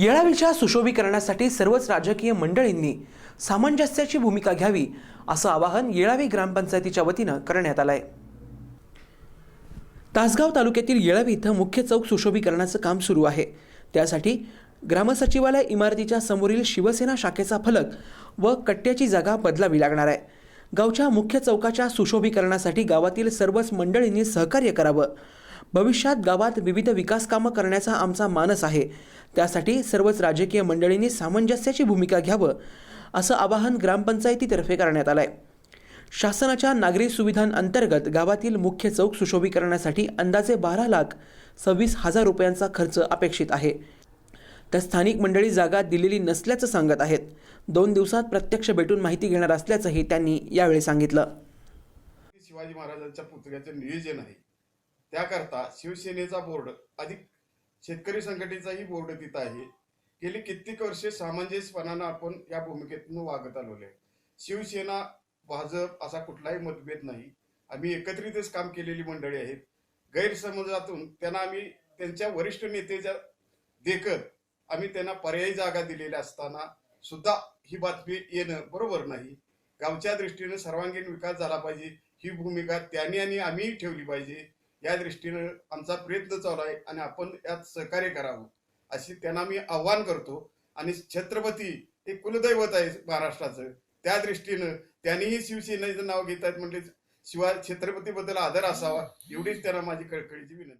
येळावीच्या सुशोभीकरणासाठी सर्वच राजकीय मंडळींनी सामंजस्याची भूमिका घ्यावी असं आवाहन येळावी ग्रामपंचायतीच्या वतीनं करण्यात आलं आहे तासगाव तालुक्यातील येळावी इथं मुख्य चौक सुशोभीकरणाचं काम सुरू आहे. त्यासाठी ग्रामसचिवालय इमारतीच्या समोरील शिवसेना शाखेचा फलक व कट्ट्याची जागा बदलावी लागणार आहे. गावच्या मुख्य चौकाच्या सुशोभीकरणासाठी गावातील सर्वच मंडळींनी सहकार्य करावं भविष्यात गावात विविध विकास कामं करण्याचा आमचा मानस आहे. त्यासाठी सर्वच राजकीय मंडळींनी सामंजस्याची भूमिका घ्यावं असं आवाहन ग्रामपंचायतीतर्फे करण्यात आलं आहे शासनाच्या नागरी सुविधांअंतर्गत गावातील मुख्य चौक सुशोभीकरणासाठी अंदाजे बारा लाख सव्वीस हजार रुपयांचा खर्च अपेक्षित आहे. तर स्थानिक मंडळी जागा दिलेली नसल्याचं सांगत आहेत. दोन दिवसात प्रत्यक्ष भेटून माहिती घेणार असल्याचंही त्यांनी यावेळी सांगितलं. शिवाजी महाराजांच्या पुतळ्याचं नियोजन आहे. त्याकरता शिवसेनेचा बोर्ड अधिक शेतकरी संघटनेचाही बोर्ड तिथं आहे. गेली कित्येक वर्षे सामंजस्यपणानं आपण या भूमिकेतून वागत आलेलो आहे. शिवसेना भाजप असा कुठलाही मतभेद नाही. आम्ही एकत्रितच काम केलेली मंडळी आहेत. गैरसमजातून त्यांना आम्ही त्यांच्या वरिष्ठ नेतेच्या देखत आम्ही त्यांना पर्यायी जागा दिलेल्या असताना सुद्धा ही बातमी येणं बरोबर नाही. गावच्या दृष्टीनं सर्वांगीण विकास झाला पाहिजे. ही भूमिका त्यांनी आणि आम्हीही ठेवली पाहिजे. या दृष्टीनं आमचा प्रयत्न चालू आहे आणि आपण यात सहकार्य करावं अशी त्यांना मी आव्हान करतो. आणि छत्रपती हे कुलदैवत आहे महाराष्ट्राचं. त्या दृष्टीनं त्यांनीही शिवसेनेचं नाव घेत आहेत म्हणजे शिवाय छत्रपतीबद्दल आदर असावा एवढीच त्यांना माझी कळकळीची विनंती.